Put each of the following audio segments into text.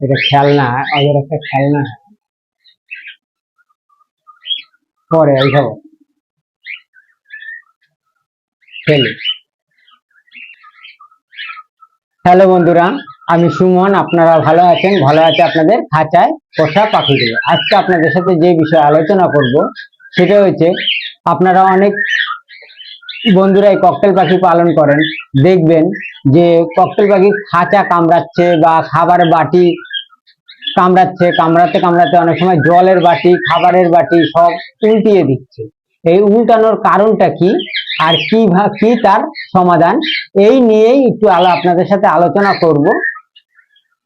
এটা খেলনা ওদের একটা খেলনা। পরে হ্যালো বন্ধুরা, আমি সুমন, আপনারা ভালো আছেন? ভালো আছে আপনাদের? খাঁচায় পোষা পাখিগুলো। আজকে আপনাদের সাথে যে বিষয়ে আলোচনা করব, সেটা হচ্ছে, আপনারা অনেক বন্ধুরা এই ককটেল পাখি পালন করেন, দেখবেন যে ককটেল পাখি খাঁচা কামড়াচ্ছে বা খাবার বাটি কামড়াচ্ছে, কামড়াতে কামড়াতে অনেক সময় জলের বাটি, খাবারের বাটি সব উল্টিয়ে দিচ্ছে। এই উল্টানোর কারণটা কি আর কি কি তার সমাধান? এই নিয়েই একটু আলো, আপনাদের সাথে আলোচনা করব।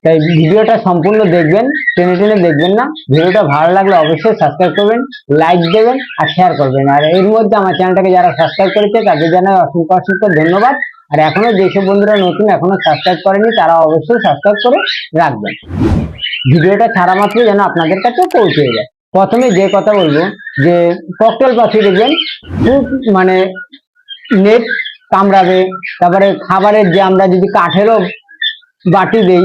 তাই ভিডিওটা সম্পূর্ণ দেখবেন, টেনে টেনে দেখবেন না। ভিডিওটা ভালো লাগলে অবশ্যই সাবস্ক্রাইব করবেন লাইক দেবেন আর শেয়ার করবেন। আর এর মধ্যে আমার চ্যানেলটাকে যারা সাবস্ক্রাইব করেছে, তাদের জানাই অসংখ্য অসংখ্য ধন্যবাদ। আর এখনও যেসব বন্ধুরা নতুন, এখনও সাবস্ক্রাইব করেনি, তারা অবশ্যই সাবস্ক্রাইব করে রাখবেন। ভিডিওটা ছাড়া মাত্রই যেন আপনাদের কাছে পৌঁছে যায়। প্রথমে যে কথা বলব, যে ককটেল পাখি দেখবেন, খুব মানে নেট কামড়াবে। তারপরে খাবারের যে আমরা যদি কাঠেরও বাটি দেই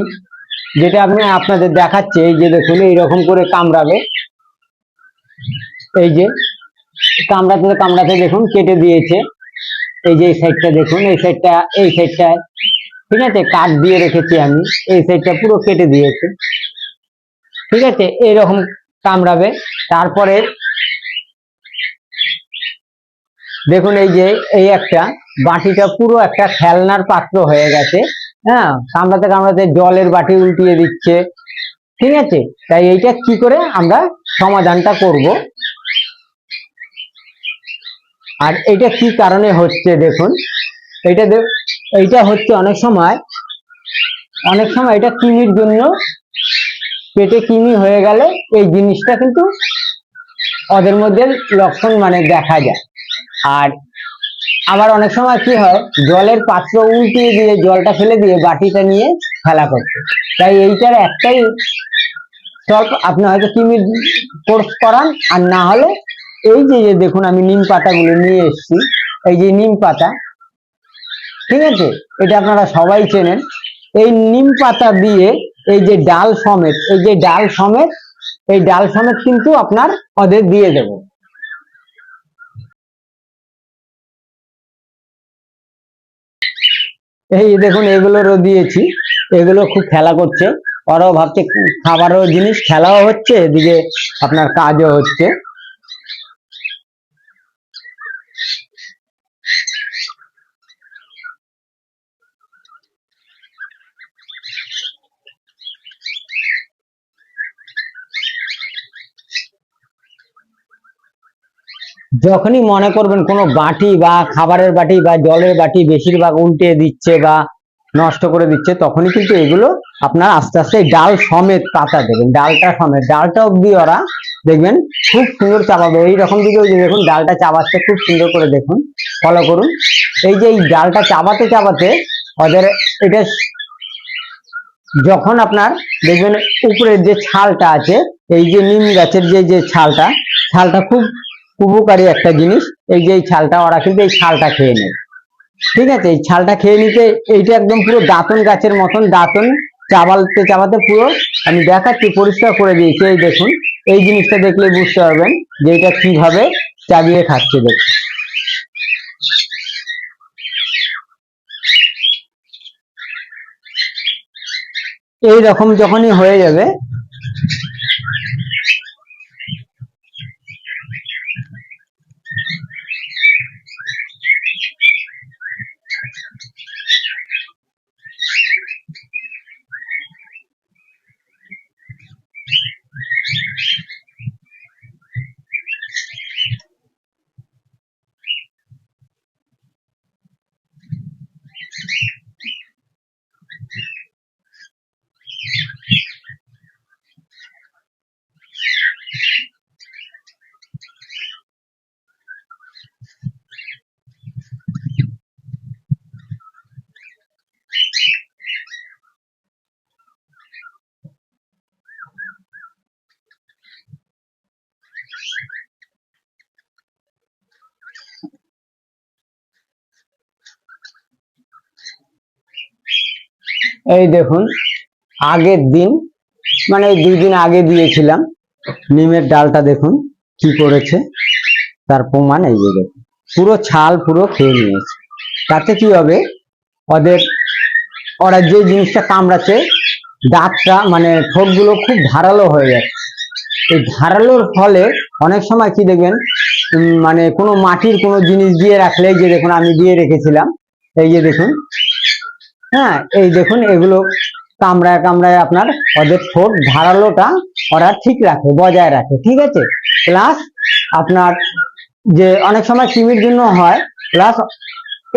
যেটা আপনি আপনাদের দেখাচ্ছে, এই যে দেখুন, এইরকম করে কামড়াবে। এই যে কামড়াতে কামড়াতে দেখুন, কেটে দিয়েছে। এই যে এই সাইডটা দেখুন, এই সাইডটা এই সাইডটা ঠিক আছে? কাঠ দিয়ে রেখেছি আমি, এই সাইডটা পুরো কেটে দিয়েছে। ঠিক আছে? এইরকম কামড়াবে। তারপরে দেখুন, এই যে, এই একটা বাটিটা পুরো একটা খেলনার পাত্র হয়ে গেছে। হ্যাঁ কামড়াতে কামড়াতে জলের বাটি উল্টিয়ে দিচ্ছে। ঠিক আছে? তাই এইটা কি করে আমরা সমাধানটা করব? আর এটা কি কারণে হচ্ছে দেখুন এটা এইটা হচ্ছে অনেক সময় অনেক সময় এটা কিমির জন্য পেটে কিমি হয়ে গেলে এই জিনিসটা কিন্তু ওদের মধ্যে লক্ষণ মানে দেখা যায়। আর আবার অনেক সময় কি হয়, জলের পাত্র উল্টিয়ে দিয়ে জলটা ফেলে দিয়ে বাটিটা নিয়ে খেলা করছে তাই এইটার একটাই সলভ আপনি হয়তো কিমির কোর্স করান, আর না হলে এই যে দেখুন আমি নিম পাতাগুলো নিয়ে এসেছি। এই যে নিম পাতা, ঠিক আছে? এটা আপনারা সবাই চেনেন। এই নিম পাতা দিয়ে এই যে ডাল সমেত, এই যে ডাল সমেত, এই ডাল সমেত কিন্তু আপনার ওদের দিয়ে দেব। এই দেখুন, এগুলোরও দিয়েছি। এগুলো খুব খেলা করছে। ওরাও ভাবছে খাবারও জিনিস খেলাও হচ্ছে, এদিকে আপনার কাজও হচ্ছে। যখনই মনে করবেন কোনো বাটি বা খাবারের বাটি বা জলের বাটি বেশিরভাগ উল্টে দিচ্ছে বা নষ্ট করে দিচ্ছে, তখনই কিন্তু এগুলো আপনার আস্তে আস্তে ডাল সমেত পাতা দেবেন, ডালটা সমেত। ডালটা অব্দি ওরা দেখবেন খুব সুন্দর চাপাবে এইরকম দিকে ওই যে দেখুন, ডালটা চাবাচ্ছে, খুব সুন্দর করে দেখুন। ফলো করুন। এই যে এই ডালটা চাবাতে চাবাতে ওদের এটা যখন আপনার দেখবেন উপরের যে ছালটা আছে, এই যে নিম গাছের যে যে ছালটা ছালটা খুব উপকারী একটা জিনিস, এই যে এই ছালটা, ওরা কিন্তু এই ছালটা খেয়ে নেয়। ঠিক আছে? এই ছালটা খেয়ে নিতে এইটা একদম পুরো দাঁতন গাছের মতন, দাঁতন চাবালতে চাবাতে পুরো। আমি দেখাচ্ছি, পরিষ্কার করে দিয়েছি, এই দেখুন। এই জিনিসটা দেখলে বুঝতে পারবেন যে এটা কীভাবে চাবিয়ে খাচ্ছে দেখুন। এই রকম যখনই হয়ে যাবে এই দেখুন, আগের দিন মানে দুই দিন আগে দিয়েছিলাম, নিমের ডালটা দেখুন কি করেছে, তার প্রমাণ এই যে দেখুন, পুরো ছাল পুরো খেয়ে নিয়েছে। তাতে কি হবে, ওদের, ওরা যে জিনিসটা কামড়াচ্ছে, দাঁতটা মানে ঠোঁটগুলো খুব ধারালো হয়ে যাচ্ছে। এই ধারালোর ফলে অনেক সময় কি দেখবেন মানে কোনো মাটির কোনো জিনিস দিয়ে রাখলে যে দেখুন আমি দিয়ে রেখেছিলাম, এই যে দেখুন হ্যাঁ এই দেখুন, এগুলো কামড়ায় কামড়ায় আপনার ওদের ঠোঁট ধারালোটা ওরা ঠিক রাখে, বজায় রাখে, ঠিক আছে? প্লাস আপনার যে অনেক সময় কৃমির জন্য হয় প্লাস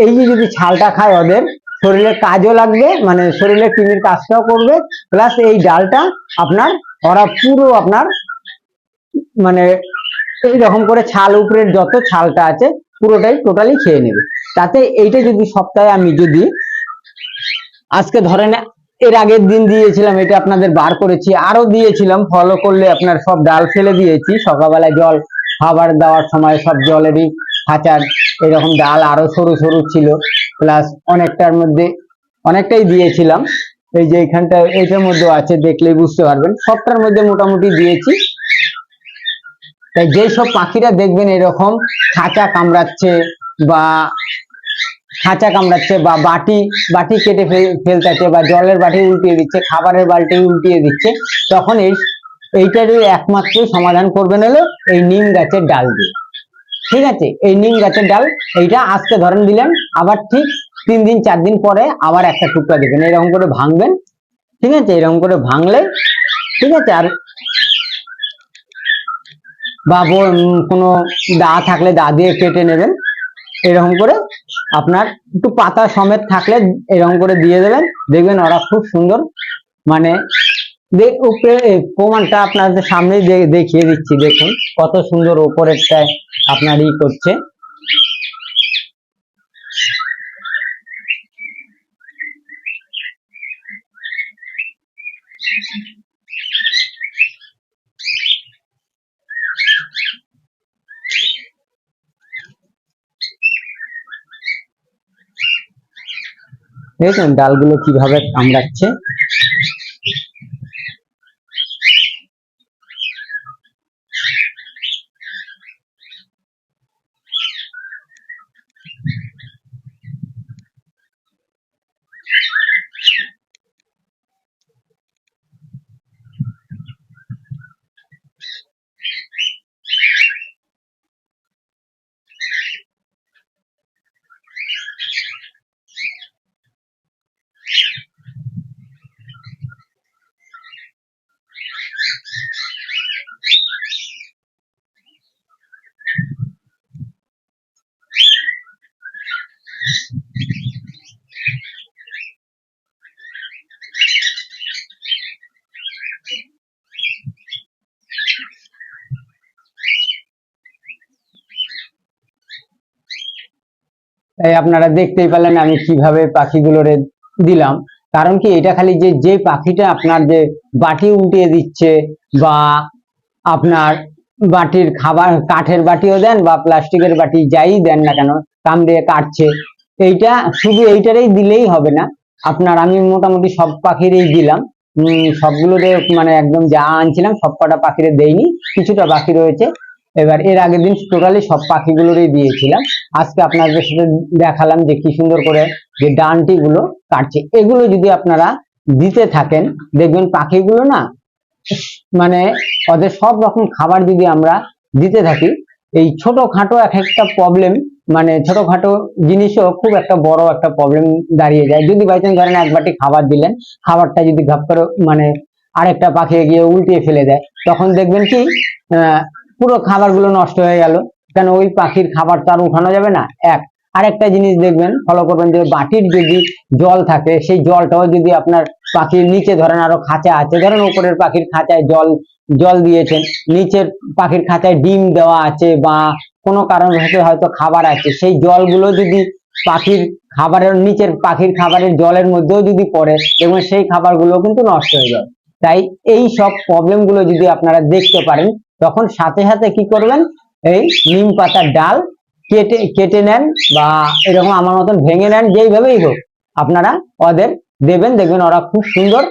এই যে যদি ছালটা খায় ওদের, শরীরে কাজও লাগবে মানে শরীরে কৃমির কাজটাও করবে প্লাস এই ডালটা আপনার ওরা পুরো আপনার মানে এইরকম করে ছাল উপরের যত ছালটা আছে, পুরোটাই টোটালি খেয়ে নেবে। তাতে এইটা যদি সপ্তাহে আমি যদি আজকে ধরেন এর আগের দিন দিয়েছিলাম, এটা আপনাদের বার করেছি, আরও দিয়েছিলাম ফলো করলে আপনার সব ডাল ফেলে দিয়েছি, সকালবেলায় জল, খাবার দেওয়ার সময় সব জলেরই খাঁচার এরকম ডাল আরও সরু সরু ছিল প্লাস অনেকটার মধ্যে অনেকটাই দিয়েছিলাম, এই যে এখানটা এইটার মধ্যে আছে, দেখলেই বুঝতে পারবেন, সবটার মধ্যে মোটামুটি দিয়েছি। তাই যেই সব পাখিরা দেখবেন এরকম খাঁচা কামড়াচ্ছে বা খাঁচা কামড়াচ্ছে বা বাটি বাটি কেটে ফেল- ফেলতেছে বা জলের বাটি উল্টিয়ে দিচ্ছে, খাবারের বালতি উল্টিয়ে দিচ্ছে, তখন এই, এইটারই একমাত্র সমাধান করবেন হলো এই নিম গাছের ডাল দিয়ে। ঠিক আছে? এই নিম গাছের ডাল, এইটা আজকে ধরেন দিলেন আবার ঠিক তিন দিন, চার দিন পরে আবার একটা টুকরা দিবেন, এরকম করে ভাঙবেন। ঠিক আছে? এরকম করে ভাঙলে, ঠিক আছে? আর ব- কোনো দা থাকলে দা দিয়ে কেটে নেবেন। এরকম করে আপনার একটু পাতা সমেত থাকলে এরকম করে দিয়ে দেবেন। দেখবেন ওরা খুব সুন্দর মানে প্রমাণটা আপনাদের সামনেই দেখিয়ে দিচ্ছি, দেখুন কত সুন্দর ওপরেরটায় আপনার ই করছে। দেখুন ডালগুলো কীভাবে কামড়াচ্ছে? তাই আপনারা দেখতেই পেলেন আমি কীভাবে পাখিগুলোরে দিলাম। কারণ কি এটা খালি যে যে পাখিটা আপনার যে বাটি উল্টিয়ে দিচ্ছে বা আপনার বাটির খাবার কাঠের বাটিও দেন বা প্লাস্টিকের বাটি যাই দেন না কেন কামড়ে কাটছে এইটা শুধু এইটারই দিলেই হবে না। আপনার আমি মোটামুটি সব পাখিরই দিলাম। উম, সবগুলোরে মানে একদম যা আনছিলাম সব কটা পাখিরে দেইনি কিছুটা বাকি রয়েছে। এবার এর আগের দিন টোটালি সব পাখিগুলোরই দিয়েছিলাম। আজকে আপনাদের সাথে দেখালাম যে কি সুন্দর করে যে ডানটি গুলো কাটছে। এগুলো যদি আপনারা দিতে থাকেন, দেখবেন পাখিগুলো না মানে ওদের সব রকম খাবার যদি আমরা দিতে থাকি, এই ছোটখাটো এক একটা প্রবলেম মানে ছোটখাটো জিনিসও খুব একটা বড় একটা প্রবলেম দাঁড়িয়ে যায়। যদি বাই চান্স ধরেন এক বাটি খাবার দিলেন, খাবারটা যদি ঘাপ করে মানে আরেকটা পাখি গিয়ে উল্টিয়ে ফেলে দেয়, তখন দেখবেন কি পুরো খাবারগুলো নষ্ট হয়ে গেল। কেন ওই পাখির খাবার তো আর উঠানো যাবে না? এক। আরেকটা জিনিস দেখবেন ফলো করবেন যে বাটির যদি জল থাকে, সেই জলটাও যদি আপনার পাখির নিচে ধরেন, আরও খাঁচা আছে, ধরেন উপরের পাখির খাঁচায় জল জল দিয়েছেন, নিচের পাখির খাঁচায় ডিম দেওয়া আছে বা কোনো কারণবশত হয়তো খাবার আছে, সেই জলগুলো যদি পাখির খাবারের, নিচের পাখির খাবারের জলের মধ্যেও যদি পড়ে এবং সেই খাবারগুলো কিন্তু নষ্ট হয়ে যায়। তাই এই সব প্রবলেমগুলো যদি আপনারা দেখতে পারেন তখন সাথে সাথে কি করবেন? এই নিম পাতার ডাল কেটে কেটে নেন বা এরকম আমার মতন ভেঙে নেন, যেইভাবেই হোক। আপনারা ওদের দেবেন, দেখবেন ওরা খুব সুন্দর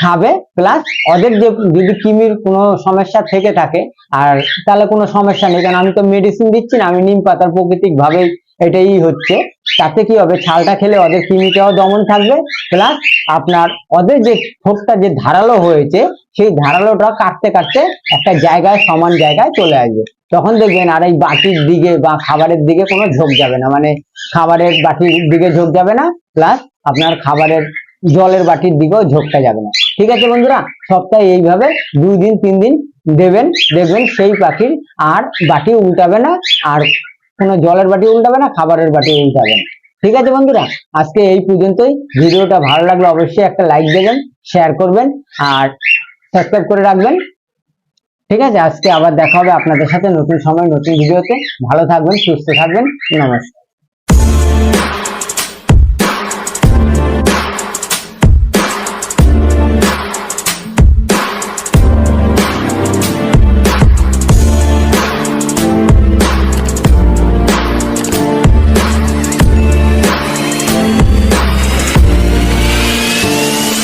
খাবে। প্লাস ওদের যে, যদি কিমির কোনো সমস্যা থেকে থাকে, আর তাহলে কোনো সমস্যা নেই, কারণ আমি তো মেডিসিন দিচ্ছি না, আমি নিম পাতার প্রাকৃতিক ভাবেই এটাই হচ্ছে। তাতে কি হবে? ছালটা খেলে ওদের কিমিটাও দমন থাকবে। প্লাস আপনার ওদের যে ঠোঁটটা যে ধারালো হয়েছে, সেই ধারালোটা কাটতে কাটতে একটা জায়গায়, সমান জায়গায় চলে আসবে। তখন দেখবেন আর এই বাটির দিকে বা খাবারের দিকে কোনো ঝোঁক যাবে না। মানে খাবারের বাটির দিকে ঝোঁক যাবে না প্লাস আপনার খাবারের জলের বাটির দিকেও ঝোঁকটা যাবে না। ঠিক আছে বন্ধুরা? সপ্তাহে এইভাবে দুই দিন, তিন দিন দেবেন, দেখবেন সেই পাখির আর বাটি উল্টাবে না। আর কোনো জলের বাটি উল্টাবে না, খাবারের বাটি উল্টাবে না। ঠিক আছে বন্ধুরা? আজকে এই পর্যন্তই। ভিডিওটা ভালো লাগলে অবশ্যই একটা লাইক দেবেন শেয়ার করবেন, আর সাবস্ক্রাইব করে রাখবেন। ঠিক আছে? আজকে আবার দেখা হবে আপনাদের সাথে নতুন সময়, নতুন ভিডিওতে। ভালো থাকবেন, সুস্থ থাকবেন। নমস্কার।